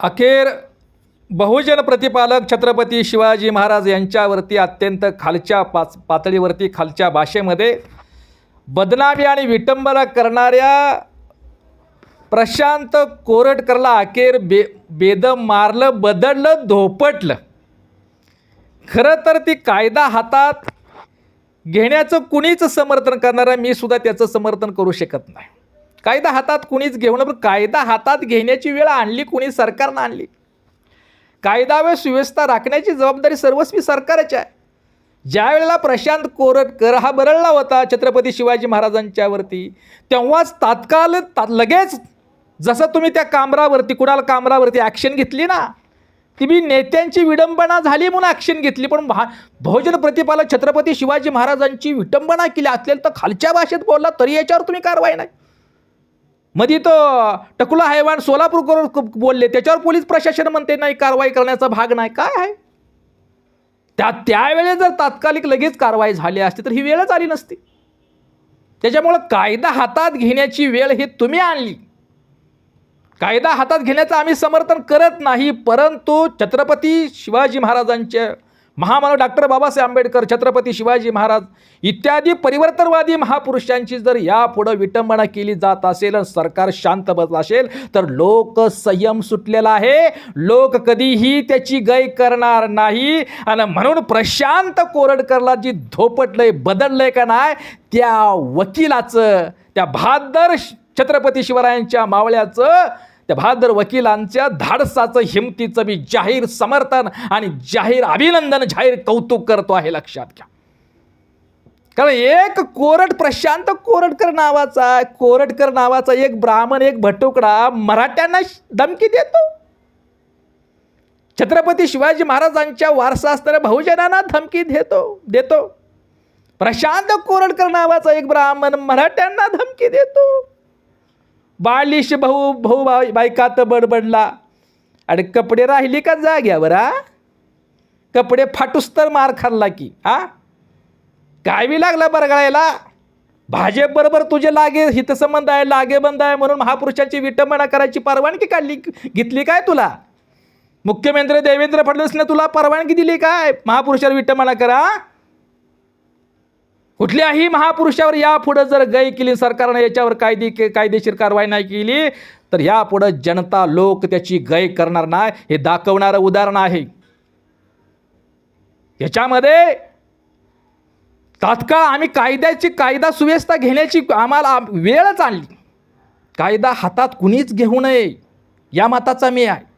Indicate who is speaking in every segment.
Speaker 1: अखेर बहुजन प्रतिपालक छत्रपती शिवाजी महाराज यांच्यावरती अत्यंत खालच्या पाच पातळीवरती खालच्या भाषेमध्ये बदनामी आणि विटंबना करणाऱ्या प्रशांत कोरटकरला अखेर बे बेदम मारलं बदडलं धोपटलं. खरं तर ती कायदा हातात घेण्याचं कुणीच समर्थन करणारा मी सुद्धा त्याचं समर्थन करू शकत नाही. कायदा हातात कुणीच घेऊ नये पण कायदा हातात घेण्याची वेळ आणली कुणी सरकारनं आणली. कायदा व सुव्यवस्था राखण्याची जबाबदारी सर्वस्वी सरकारची आहे. ज्या वेळेला प्रशांत कोरटकर हा बरळला होता छत्रपती शिवाजी महाराजांच्यावरती तेव्हाच तात्काळ ता लगेच जसं तुम्ही त्या कामरावरती कुणाला कामरावरती ॲक्शन घेतली ना ती मी नेत्यांची विडंबना झाली म्हणून ॲक्शन घेतली पण भा बहुजन प्रतिपालक छत्रपती शिवाजी महाराजांची विटंबना केली असेल तर खालच्या भाषेत बोलला तरी याच्यावर तुम्ही कारवाई नाही. मध्ये तो टकुला हैवान सोलापूरकर बोलले त्याच्यावर पोलीस प्रशासन म्हणते नाही कारवाई करण्याचा भाग नाही. काय आहे? त्या त्यावेळेस जर तात्कालिक लगेच कारवाई झाली असती तर ही वेळच आली नसती. त्याच्यामुळं कायदा हातात घेण्याची वेळ ही तुम्ही आणली. कायदा हातात घेण्याचं आम्ही समर्थन करत नाही परंतु छत्रपती शिवाजी महाराजांच्या महामानव डॉक्टर बाबासाहेब आंबेडकर छत्रपती शिवाजी महाराज इत्यादी परिवर्तनवादी महापुरुषांची जर यापुढं विटंबना केली जात असेल आणि सरकार शांत बसलं असेल तर लोक संयम सुटलेला आहे. लोक कधीही त्याची गय करणार नाही. आणि म्हणून प्रशांत कोरडकरला जी धोपटलंय बदललंय का नाही त्या वकिलाचं त्या बहादर छत्रपती शिवरायांच्या मावळ्याचं त्या बहादर वकिलांच्या धाडसाचं हिमतीचं मी जाहीर समर्थन आणि जाहीर अभिनंदन जाहीर कौतुक करतो आहे लक्षात घ्या. कारण एक कोरट प्रशांत कोरटकर नावाचा कोरटकर नावाचा एक ब्राह्मण एक भटुकडा मराठ्यांना धमकी देतो. छत्रपती शिवाजी महाराजांच्या वारसा असणाऱ्या बहुजनांना धमकी देतो देतो. प्रशांत कोरटकर नावाचा एक ब्राह्मण मराठ्यांना धमकी देतो. बालिश भाऊ भाऊ बाई बायकात बडबडला. आणि कपडे राहिली का जाग्यावर हा? कपडे फाटूस तर मार खाल्ला की हा? काय बी लागला बरगळायला. भाजपबरोबर तुझे लागे हितसंबंध आहे लागेबंद आहे म्हणून महापुरुषांची विटंबना करायची परवानगी काढली घेतली काय तुला? मुख्यमंत्री देवेंद्र फडणवीसने तुला परवानगी दिली काय? महापुरुषावर विटंबना करा कुठल्याही महापुरुषावर यापुढं जर गय केली सरकारनं याच्यावर कायदे कायदेशीर कारवाई नाही केली तर यापुढं जनता लोक त्याची गय करणार नाही. हे दाखवणारं उदाहरण आहे. याच्यामध्ये तात्काळ आम्ही कायद्याची कायदा सुव्यवस्था घेण्याची आम्हाला वेळच आणली. कायदा हातात कुणीच घेऊ नये. या मताचा मी आहे.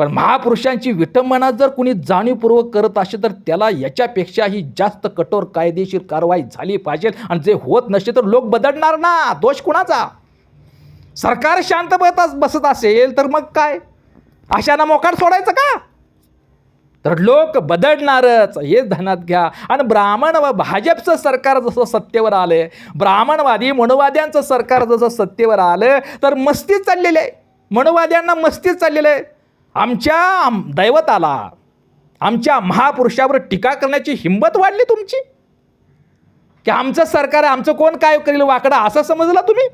Speaker 1: पण महापुरुषांची विटंबना जर कुणी जाणीवपूर्वक करत असेल तर त्याला याच्यापेक्षाही जास्त कठोर कायदेशीर कारवाई झाली पाहिजे. आणि जे होत नसेल तर लोक बदलणार ना. दोष कुणाचा? सरकार शांत बसत बसत असेल तर मग काय? अशाना मोकाट सोडायचं का? तर लोक बदलणारच. हे ध्यानात घ्या. आणि ब्राह्मण व भाजपचं सरकार जसं सत्तेवर आलं ब्राह्मणवादी मनोवाद्यांचं सरकार जसं सत्तेवर आलं तर मस्तीच चाललेली आहे. मनोवाद्यांना मस्तीच चाललेलं आहे. आमच्या दैवताला आमच्या महापुरुषावर टीका करण्याची हिंमत वाढली तुमची? की आमचं सरकार आहे आमचं कोण काय करेल वाकडा असं समजला तुम्ही?